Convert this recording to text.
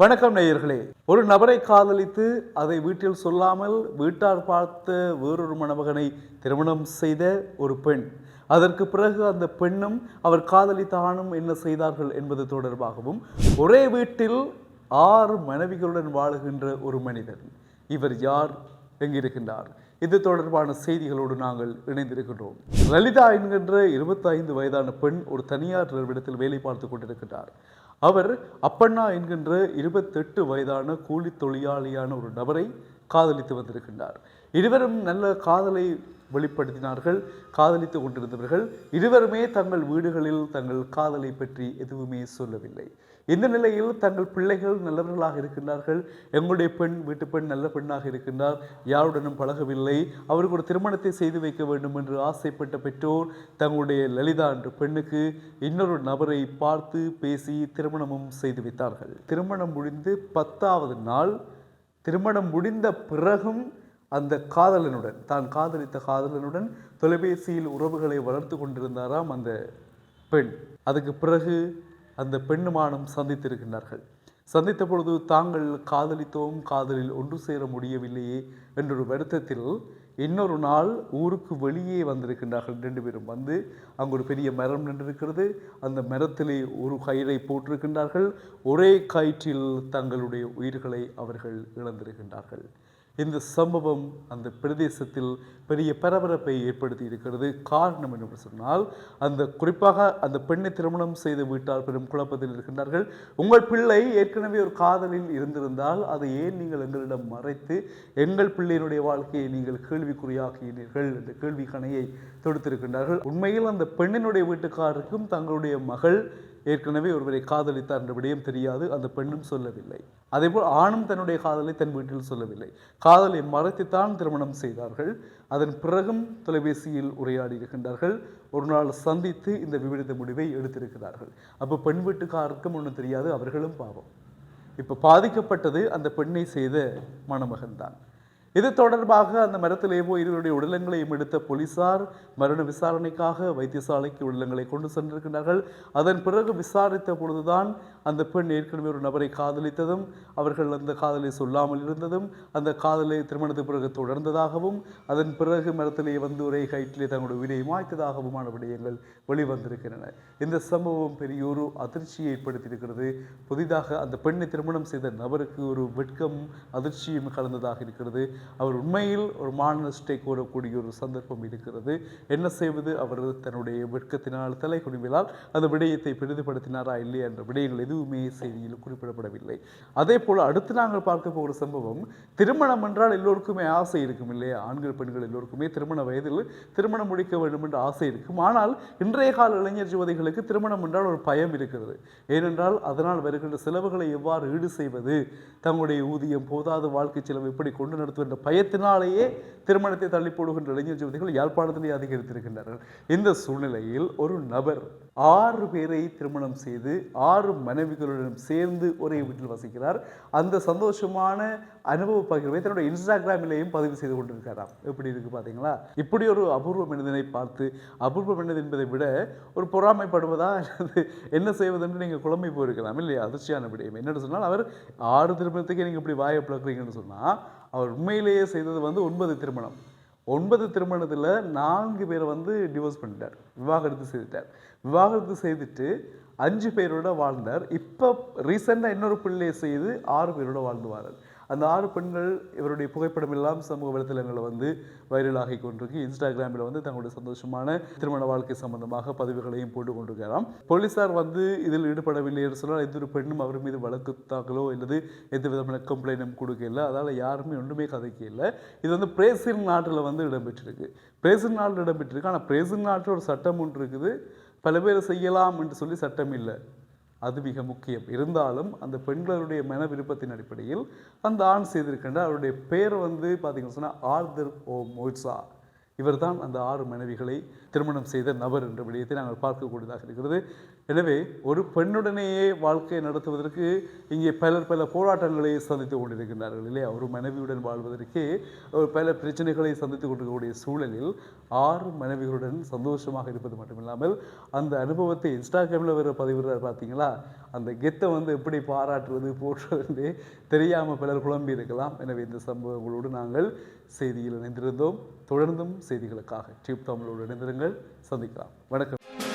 வணக்கம் நேயர்களே. ஒரு நபரை காதலித்து அதை வீட்டில் சொல்லாமல் வீட்டார் பார்த்த வேறொரு மணமகனை திருமணம் செய்த ஒரு பெண். அதற்கு பிறகு அந்த பெண்ணும் அவர் காதலித்த ஆணும் என்ன செய்தார்கள் என்பது தொடர்பாகவும் ஒரே வீட்டில் ஆறு மனைவிகளுடன் வாழுகின்ற ஒரு மனிதன். இவர் யார்? எங்கிருக்கின்றார். இது தொடர்பான செய்திகளோடு நாங்கள் இணைந்திருக்கின்றோம். லலிதா என்கின்ற இருபத்தைந்து வயதான பெண் ஒரு தனியார் நிறுவனத்தில் வேலை பார்த்து கொண்டிருக்கிறார் அவர் அப்பண்ணா என்கின்ற இருபத்தெட்டு வயதான கூலி தொழிலாளியான ஒரு நபரை காதலித்து வந்திருக்கின்றார். இருவரும் நல்ல காதலை வெளிப்படுத்தினார்கள் காதலித்து கொண்டிருந்தவர்கள். இருவருமே தங்கள் வீடுகளில் தங்கள் காதலை பற்றி எதுவுமே சொல்லவில்லை. இந்த நிலையில் தங்கள் பிள்ளைகள் நல்லவர்களாக இருக்கின்றார்கள். எங்களுடைய பெண் வீட்டு பெண் நல்ல பெண்ணாக இருக்கின்றார். யாருடனும் பழகவில்லை. அவருக்கு ஒரு திருமணத்தை செய்து வைக்க வேண்டும் என்று ஆசைப்பட்ட பெற்றோர் தங்களுடைய லலிதா என்ற பெண்ணுக்கு இன்னொரு நபரை பார்த்து பேசி திருமணமும் செய்து வைத்தார்கள். திருமணம் முடிந்து பத்தாவது நாள். திருமணம் முடிந்த பிறகும் அந்த காதலனுடன் தான் காதலித்த காதலனுடன் தொலைபேசியில் உறவுகளை வளர்த்து கொண்டிருந்தாராம் அந்த பெண். அதுக்கு பிறகு அந்த பெண்ணுமானம் சந்தித்திருக்கின்றார்கள். சந்தித்த பொழுது தாங்கள் காதலித்தோம் காதலில் ஒன்று சேர முடியவில்லையே என்றொரு வருத்தத்தில் இன்னொரு நாள் ஊருக்கு வெளியே வந்திருக்கின்றார்கள். ரெண்டு பேரும் வந்து அங்கு ஒரு பெரிய மரம் நின்றிருக்கிறது. அந்த மரத்திலே ஒரு கயிறை போட்டிருக்கின்றார்கள். ஒரே கயிற்றில் தங்களுடைய உயிர்களை அவர்கள் இழந்திருக்கின்றார்கள். இந்த சம்பவம் அந்த பிரதேசத்தில் பெரிய பரபரப்பை ஏற்படுத்தி இருக்கிறது. காரணம் என்று சொன்னால் அந்த குறிப்பாக அந்த பெண்ணை திருமணம் செய்து வீட்டார் பெரும் குழப்பத்தில் இருக்கின்றார்கள். உங்கள் பிள்ளை ஏற்கனவே ஒரு காதலில் இருந்திருந்தால் அதை ஏன் நீங்கள் எங்களிடம் மறைத்து எங்கள் பிள்ளையினுடைய வாழ்க்கையை நீங்கள் கேள்விக்குறியாக்கினீர்கள் என்ற கேள்வி கணையை தொடுத்திருக்கின்றார்கள். உண்மையில் அந்த பெண்ணினுடைய வீட்டுக்காரருக்கும் தங்களுடைய மகள் ஏற்கனவே ஒருவரை காதலித்தார் என்ற விடயம் தெரியாது அந்த பெண்ணும் சொல்லவில்லை. அதேபோல் ஆணும் தன்னுடைய காதலை தன் வீட்டில் சொல்லவில்லை. காதலை மறைத்துத்தான் திருமணம் செய்தார்கள். அதன் பிறகும் தொலைபேசியில் உரையாடி இருக்கின்றார்கள். ஒரு நாள் சந்தித்து இந்த விபரீத முடிவை எடுத்திருக்கிறார்கள். அப்போ பெண் வீட்டுக்காருக்கும் ஒன்றும் தெரியாது அவர்களும் பாவம். இப்போ பாதிக்கப்பட்டது அந்த பெண்ணை செய்த மணமகன் தான் இது தொடர்பாக அந்த மரத்திலே போய் இருவருடைய உடலங்களையும் எடுத்த போலீசார் மரண விசாரணைக்காக வைத்தியசாலைக்கு உடலங்களை கொண்டு சென்றிருக்கிறார்கள் அதன் பிறகு விசாரித்த பொழுதுதான் அந்த பெண் ஏற்கனவே ஒரு நபரை காதலித்ததும் அவர்கள் அந்த காதலை சொல்லாமல் இருந்ததும் அந்த காதலை திருமணத்துக்கு பிறகு தொடர்ந்ததாகவும் அதன் பிறகு மரத்திலே வந்து ஒரே கயிற்றிலே தங்களுடைய உயிரை மாய்த்ததாகவுமான விடயங்கள் வெளிவந்திருக்கின்றன. இந்த சம்பவம் பெரிய ஒரு அதிர்ச்சியை ஏற்படுத்தியிருக்கிறது. புதிதாக அந்த பெண்ணை திருமணம் செய்த நபருக்கு ஒரு வெட்கம் அதிர்ச்சியும் கலந்ததாக இருக்கிறது. அவர் உண்மையில் ஒரு மானஸ்டை கூறக்கூடிய ஒரு சந்தர்ப்பம் இருக்கிறது. என்ன செய்வது? அவர் தன்னுடைய வெட்கத்தினால் தலை குனிவிலால் அந்த விடயத்தை பெரிதுபடுத்தினாரா இல்லையா என்ற விடயங்கள் எதுவுமே செய்தியில் குறிப்பிடப்படவில்லை. அதே போல் அடுத்து நாங்கள் பார்க்க போகிற சம்பவம் திருமணம் என்றால் எல்லோருக்குமே ஆசை இருக்கும் இல்லையா? ஆண்கள் பெண்கள் எல்லோருக்குமே திருமண வயதில் திருமணம் முடிக்க வேண்டும் என்ற ஆசை இருக்கும். ஆனால் இன்றைய கால இளைஞர் யுவதிகளுக்கு திருமணம் என்றால் ஒரு பயம் இருக்கிறது. ஏனென்றால் அதனால் வருகின்ற செலவுகளை எவ்வாறு ஈடு செய்வது? தங்களுடைய ஊதியம் போதாத வாழ்க்கை செலவு எப்படி கொண்டு நடத்துவது என்ற பயத்தினாலேயே திருமணத்தை தள்ளி போடுகின்ற இளைஞர் ஜோதிகள் யாழ்ப்பாணத்திலே அதிகரித்திருக்கின்றார்கள் இந்த சூழ்நிலையில் ஒரு நபர் ஆறு பேரை திருமணம் செய்து ஆறு மனைவிகளுடன் சேர்ந்து ஒரே வீட்டில் வசிக்கிறார். அந்த சந்தோஷமான அனுபவ பகிர்வை தன்னுடைய இன்ஸ்டாகிராமிலேயும் பதிவு செய்து கொண்டிருக்காராம் எப்படி இருக்கு பார்த்தீங்களா? இப்படி ஒரு அபூர்வ மனிதனை பார்த்து அபூர்வ மனிதன் என்பதை விட ஒரு பொறாமைப்படுவதா? அல்லது என்ன செய்வதென்று நீங்கள் குழம்பி போயிருக்கலாம் இல்லையா? அதிர்ச்சியான விடயம். என்னென்னு சொன்னால் அவர் ஆறு திருமணத்துக்கு நீங்கள் இப்படி வாயை பிளக்குறீங்கன்னு சொன்னால் அவர் உண்மையிலேயே செய்தது வந்து ஒன்பது திருமணம். ஒன்பது திருமணத்தில் நான்கு பேரை வந்து டிவோர்ஸ் பண்ணிட்டார். விவாகரத்து செய்துட்டார். விவாகரத்து செய்துட்டு அஞ்சு பேரோட வாழ்ந்தார். இப்போ ரீசெண்டாக இன்னொரு பிள்ளையை செய்து ஆறு பேரோட வாழ்ந்து வாரார். அந்த ஆறு பெண்கள் இவருடைய புகைப்படம் எல்லாம் சமூக வலைத்தளங்களில் வந்து வைரலாகி கொண்டிருக்கு. இன்ஸ்டாகிராமில் வந்து தங்களுடைய சந்தோஷமான திருமண வாழ்க்கை சம்பந்தமாக பதிவுகளையும் போட்டு கொண்டிருக்கிறாராம். போலீசார் வந்து இதில் ஈடுபடவில்லை என்று சொன்னால் எந்த ஒரு பெண்ணும் அவர் மீது வழக்கு தாக்கலோ அல்லது எந்த விதமான கம்ப்ளைண்டும் கொடுக்கல அதால் யாருமே ஒன்றுமே கதைக்கல இது வந்து பிரேசில் நாட்டில் வந்து இடம்பெற்றிருக்கு. பிரேசில் நாட்டில் இடம்பெற்றிருக்கு. ஆனால் பிரேசில் நாட்டில் ஒரு சட்டம் ஒன்று இருக்குது. பல பேர் செய்யலாம் என்று சொல்லி சட்டம் இல்லை. அது மிக முக்கியம். இருந்தாலும் அந்த பெண்களுடைய மன விருப்பத்தின் அடிப்படையில் அந்த ஆண் செய்திருக்கின்ற அவருடைய பெயர் வந்து பார்த்தீங்கன்னு சொன்னால் ஆர்தர் ஓ மோட்ஸா இவர்தான் அந்த ஆறு மனைவிகளை திருமணம் செய்த நபர் என்ற விடயத்தை நாங்கள் பார்க்கக்கூடியதாக இருக்கிறது. எனவே ஒரு பெண்ணுடனேயே வாழ்க்கையை நடத்துவதற்கு இங்கே பலர் பல போராட்டங்களை சந்தித்து கொண்டிருக்கின்றார்கள் இல்லையா? ஒரு மனைவியுடன் வாழ்வதற்கே ஒரு பல பிரச்சனைகளை சந்தித்து கொண்டிருக்கக்கூடிய சூழலில் ஆறு மனைவிகளுடன் சந்தோஷமாக இருப்பது மட்டுமில்லாமல் அந்த அனுபவத்தை இன்ஸ்டாகிராமில் வர பதிவிடுறார் பார்த்தீங்களா? அந்த கெத்தை வந்து எப்படி பாராட்டுறது போற்றுவது தெரியாமல் பலர் குழம்பி இருக்கலாம். எனவே இந்த சம்பவங்களோடு நாங்கள் செய்தியில் இணைந்திருந்தோம். தொடர்ந்தும் செய்திகளுக்காக டியூப் தமிழோடு இணைந்திருங்கள். சந்திக்கலாம். வணக்கம்.